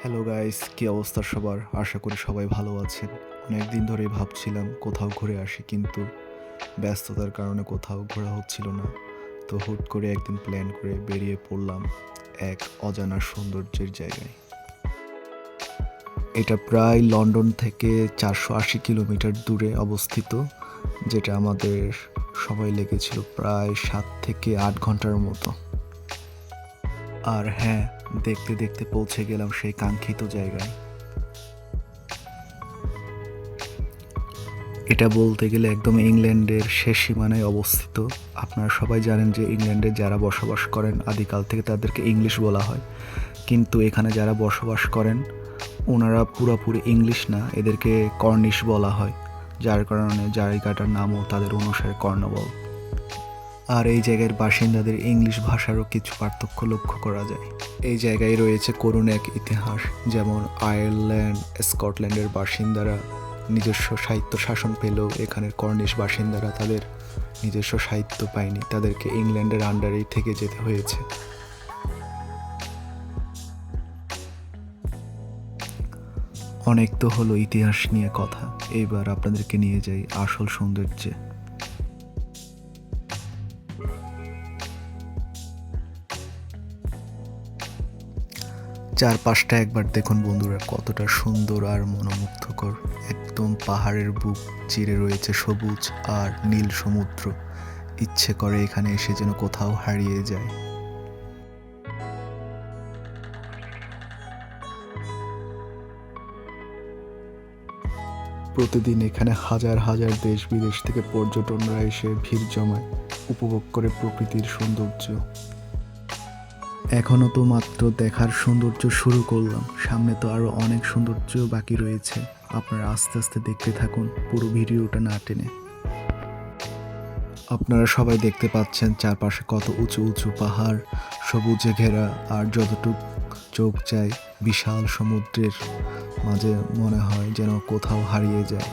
Hello guys কি অবস্থা সবার? আশা করি সবাই ভালো আছেন। অনেক দিন ধরেই ভাবছিলাম কোথাও ঘুরে আসি, কিন্তু ব্যস্ততার কারণে কোথাও ঘোরা হচ্ছিল না। তো হুট করে একদিন প্ল্যান করে বেরিয়ে পড়লাম এক অজানা সৌন্দর্যের জায়গায়। এটা প্রায় লন্ডন থেকে চারশো আশি কিলোমিটার দূরে অবস্থিত, যেটা আমাদের সময় লেগেছিল প্রায় সাত থেকে আট ঘণ্টার মতো। আর হ্যাঁ দেখতে দেখতে পৌঁছে গেলাম সেই কাঙ্ক্ষিত জায়গায়। এটা বলতে গেলে একদম ইংল্যান্ডের শেষ সীমানায় অবস্থিত। আপনারা সবাই জানেন যে ইংল্যান্ডে যারা বসবাস করেন, আদিকাল থেকে তাদেরকে ইংলিশ বলা হয়। কিন্তু এখানে যারা বসবাস করেন, ওনারা পুরোপুরি ইংলিশ না, এদেরকে কর্নিশ বলা হয়। যার কারণে জায়গাটার নামও তাদের অনুসারে কর্ণবল। আর এই জায়গার বাসিন্দাদের ইংলিশ ভাষারও কিছু পার্থক্য লক্ষ্য করা যায়। এই জায়গায় রয়েছে করুণ এক ইতিহাস, যেমন আয়ারল্যান্ড, স্কটল্যান্ডের বাসিন্দারা নিজস্ব সাহিত্য শাসন পেলেও এখানের কর্নিশ বাসিন্দারা তাদের নিজস্ব সাহিত্য পায়নি। তাদেরকে ইংল্যান্ডের আন্ডারেই থেকে যেতে হয়েছে। অনেক তো হলো ইতিহাস নিয়ে কথা। এইবার আপনাদেরকে নিয়ে যাই আসল সৌন্দর্যে। চারপাশটা একবার দেখুন বন্ধুরা, কতটা সুন্দর আর মনোমুগ্ধকর। একদম পাহাড়ের বুক চিরে রয়েছে সবুজ আর নীল সমুদ্র। ইচ্ছে করে এখানে এসে যেন কোথাও হারিয়ে যায়। প্রতিদিন এখানে হাজার হাজার দেশ বিদেশ থেকে পর্যটনরা এসে ভিড় জমায়, উপভোগ করে প্রকৃতির সৌন্দর্য। এখনও তো মাত্র দেখার সৌন্দর্য শুরু করলাম। সামনে তো আরও অনেক সৌন্দর্য বাকি রয়েছে। আপনারা আস্তে আস্তে দেখতে থাকুন পুরো ভিডিওটা না টেনে। আপনারা সবাই দেখতে পাচ্ছেন চারপাশে কত উঁচু উঁচু পাহাড়, সবুজে ঘেরা, আর যতটুক চোখ যায় বিশাল সমুদ্রের। মাঝে মনে হয় যেন কোথাও হারিয়ে যায়।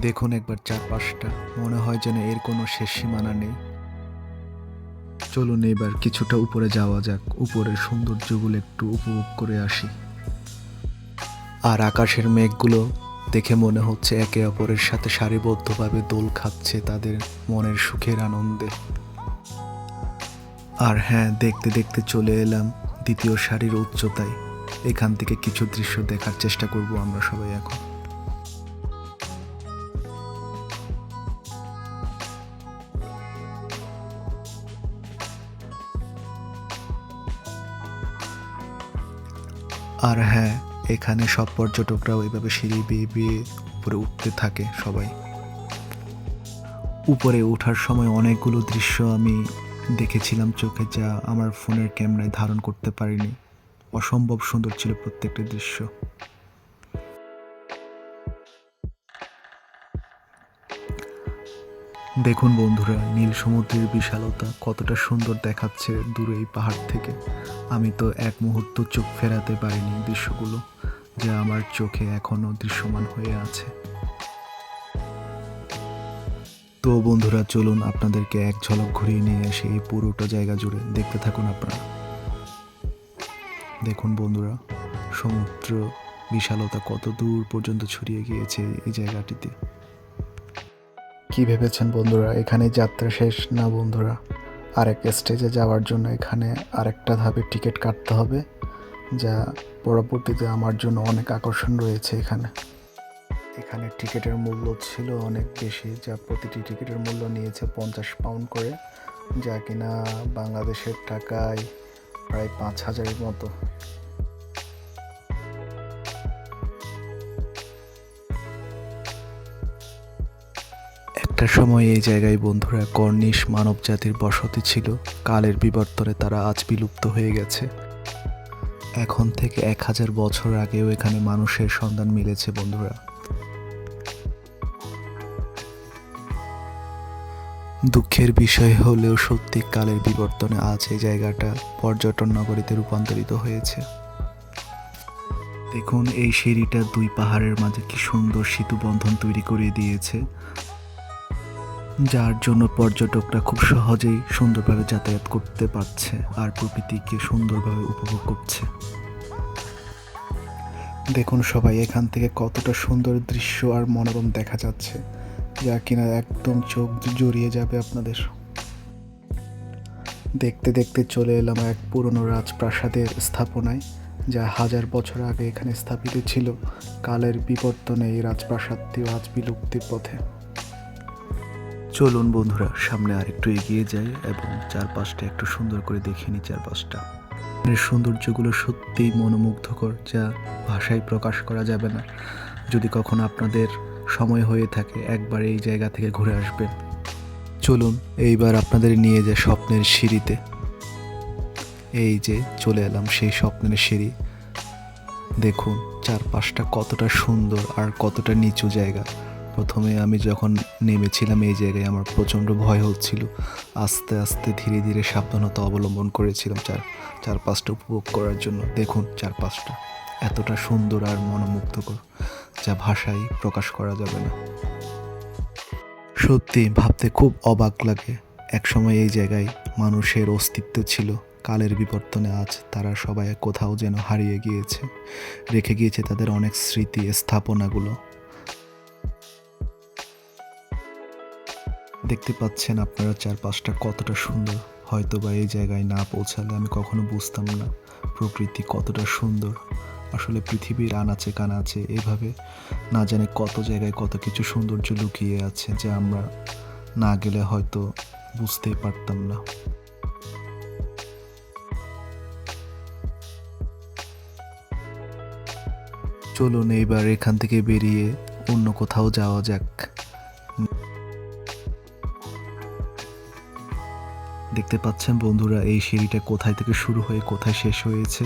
দেখুন একবার চারপাশটা, মনে হয় যেন এর কোনো শেষ সীমানা নেই। চলুন এবার কিছুটা উপরে যাওয়া যাক, উপরের সৌন্দর্যগুলো একটু উপভোগ করে আসি। আর আকাশের মেঘগুলো দেখে মনে হচ্ছে একে অপরের সাথে সারিবদ্ধভাবে দোল খাচ্ছে তাদের মনের সুখের আনন্দে। আর হ্যাঁ দেখতে দেখতে চলে এলাম দ্বিতীয় সারির উচ্চতায়। এখান থেকে কিছু দৃশ্য দেখার চেষ্টা করব আমরা সবাই এখন। আর হ্যাঁ এখানে সব পর্যটকরা ওইভাবে সিঁড়ি বেয়ে বেয়ে উপরে উঠতে থাকে সবাই। উপরে ওঠার সময় অনেকগুলো দৃশ্য আমি দেখেছিলাম চোখে যা আমার ফোনের ক্যামেরায় ধারণ করতে পারিনি। অসম্ভব সুন্দর ছিল প্রত্যেকটি দৃশ্য। দেখুন বন্ধুরা, নীল সমুদ্রের বিশালতা কতটা সুন্দর দেখাচ্ছে দূরে এই পাহাড় থেকে। আমি তো এক মুহূর্ত চোখ ফেরাতে পারিনি দৃশ্যগুলো, যা আমার চোখে এখনও দৃশ্যমান হয়ে আছে। তো বন্ধুরা, চলুন আপনাদেরকে এক ঝলক ঘুরিয়ে নিয়ে এসে এই পুরোটা জায়গা জুড়ে। দেখতে থাকুন আপনারা। দেখুন বন্ধুরা, সমুদ্র বিশালতা কত দূর পর্যন্ত ছড়িয়ে গিয়েছে এই জায়গাটিতে। কি ভেবেছেন বন্ধুরা, এখানে যাত্রা শেষ না বন্ধুরা? আরেক স্টেজে যাওয়ার জন্য এখানে আরেকটা ধাপে টিকিট কাটতে হবে, যা পরবর্তীতে আমার জন্য অনেক আকর্ষণ রয়েছে এখানে। এখানে টিকিটের মূল্য ছিল অনেক বেশি, যা প্রতিটি টিকিটের মূল্য নিয়েছে পঞ্চাশ পাউন্ড করে, যা কিনা বাংলাদেশের টাকায় প্রায় পাঁচ হাজারের মতো। একটা সময় এই জায়গায় বন্ধুরা কর্নিশ মানব জাতির বসতি ছিল। কালের বিবর্তনে তারা আজ বিলুপ্ত হয়ে গেছে। এখন থেকে এক হাজার বছর আগেও এখানে মানুষের সন্ধান মিলেছে বন্ধুরা। দুঃখের বিষয় হলেও সত্যি কালের বিবর্তনে আজ এই জায়গাটা পর্যটন নগরীতে রূপান্তরিত হয়েছে। দেখুন, এই সিঁড়িটা দুই পাহাড়ের মাঝে কি সুন্দর সেতু বন্ধন তৈরি করে দিয়েছে। যার জন্য পর্যটকরা খুব সহজেই সুন্দরভাবে যাতায়াত করতে পারছে আর প্রকৃতিকে সুন্দরভাবে উপভোগ করছে। দেখুন সবাই, এখান থেকে কতটা সুন্দর দৃশ্য আর মনোরম দেখা যাচ্ছে। যা কিনা একদম চোখ জড়িয়ে যাবে আপনাদের। দেখতে দেখতে চলে এলাম এক পুরনো রাজপ্রাসাদের স্থাপনায়, যা হাজার বছর আগে এখানে স্থাপিত ছিল। কালের বিবর্তনে এই রাজপ্রাসাদটিও আজ বিলুপ্তির পথে। চলুন বন্ধুরা, সামনে আর একটু এগিয়ে যাই এবং চারপাশটা একটু সুন্দর করে দেখে নিই চারপাশটা। এর সৌন্দর্যগুলো সত্যিই মনোমুগ্ধকর, যা ভাষায় প্রকাশ করা যাবে না। যদি কখনো আপনাদের সময় হয়ে থাকে, একবার এই জায়গা থেকে ঘুরে আসবেন চলুন, এইবার আপনাদের নিয়ে যায় স্বপ্নের সিঁড়িতে। এই যে চলে এলাম সেই স্বপ্নের সিঁড়ি। দেখুন, চারপাশটা কতটা সুন্দর আর কতটা নিচু জায়গা। প্রথমে আমি যখন নেমেছিলাম এই জায়গায় আমার প্রচণ্ড ভয় হচ্ছিল। আস্তে আস্তে ধীরে ধীরে সাবধানতা অবলম্বন করেছিলাম চার, চারপাশটা উপভোগ করার জন্য। দেখুন, চারপাশটা এতটা সুন্দর আর মনোমুগ্ধকর। যা ভাষায় প্রকাশ করা যাবে না। সত্যি ভাবতে খুব অবাক লাগে। একসময় এই জায়গায় মানুষের অস্তিত্ব ছিল। কালের বিবর্তনে আজ তারা সবাই কোথাও যেন হারিয়ে গিয়েছে। রেখে গিয়েছে তাদের অনেক স্মৃতি, স্থাপনাগুলো। দেখতে পাচ্ছেন আপনারা চারপাশটা কতটা সুন্দর। হয়তো বা এই জায়গায় না পৌঁছালে আমি কখনো বুঝতাম না প্রকৃতি কতটা সুন্দর। আসলে পৃথিবীর আনাচে কানাচে এভাবে না জানে কত জায়গায় কত কিছু সৌন্দর্য লুকিয়ে আছে যা আমরা না গেলে হয়তো বুঝতেই পারতাম না। চলুন এইবার এখান থেকে বেরিয়ে অন্য কোথাও যাওয়া যাক। দেখতে পাচ্ছেন বন্ধুরা, এই সিঁড়িটা কোথায় থেকে শুরু হয়ে কোথায় শেষ হয়েছে?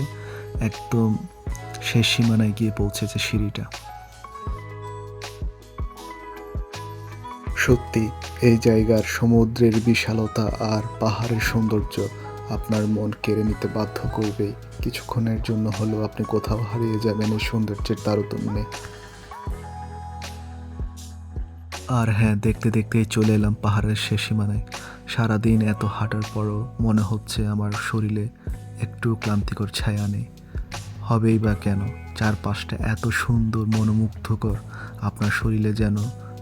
একদম শেষ সীমানায় গিয়ে পৌঁছেছে সিঁড়িটা। সত্যি, এই জায়গার সমুদ্রের বিশালতা আর পাহাড়ের সৌন্দর্য আপনার মন কেড়ে নিতে বাধ্য করবে। কিছুক্ষণের জন্য হলেও আপনি কোথাও হারিয়ে যাবেন এই সৌন্দর্যের তারতম্যে। আর হ্যাঁ দেখতে দেখতেই চলে এলাম পাহাড়ের শেষ সীমানায়। সারাদিন এত হাঁটার পরও মনে হচ্ছে আমার শরীরে একটু ক্লান্তিকর ছায়া নেই। হবেই বা কেন? চারপাশটা এত সুন্দর, মনোমুগ্ধকর। আপনার শরীরে যেন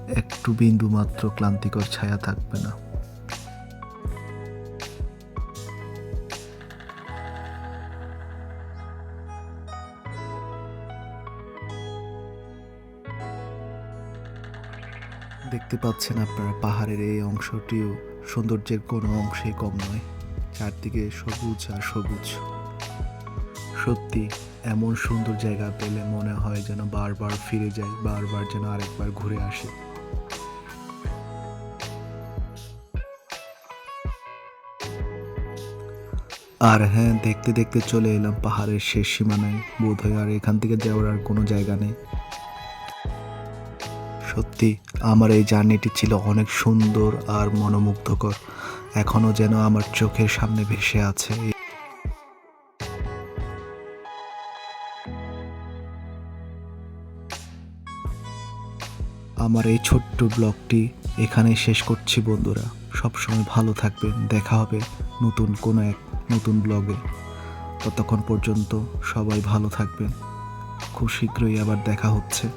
একটু বিন্দু মাত্র ক্লান্তিকর ছায়া থাকবে না। দেখতে পাচ্ছেন আপনারা, পাহাড়ের এই অংশটিও সৌন্দর্যের কোনো অংশেই কম নয়। চারদিকে সবুজ আর সবুজ। সত্যি এমন সুন্দর জায়গা পেলে মনে হয় যেন বারবার ফিরে যাই, বারবার যেন আরেকবার ঘুরে আসি। আর হ্যাঁ দেখতে দেখতে চলে এলাম পাহাড়ের শেষ সীমানায়। বোধ হয় আর এখান থেকে যাওয়ার আর কোনো জায়গা নেই। সত্যি, আমার এই জার্নিটি ছিল অনেক সুন্দর আর মনোমুগ্ধকর। এখনও যেন আমার চোখের সামনে ভেসে আছে আমার এই ছোট্ট ব্লগটি এখানেই শেষ করছি বন্ধুরা। সবসময় ভালো থাকবেন। দেখা হবে নতুন কোনো এক নতুন ব্লগে। ততক্ষণ পর্যন্ত সবাই ভালো থাকবেন। খুব শীঘ্রই আবার দেখা হচ্ছে।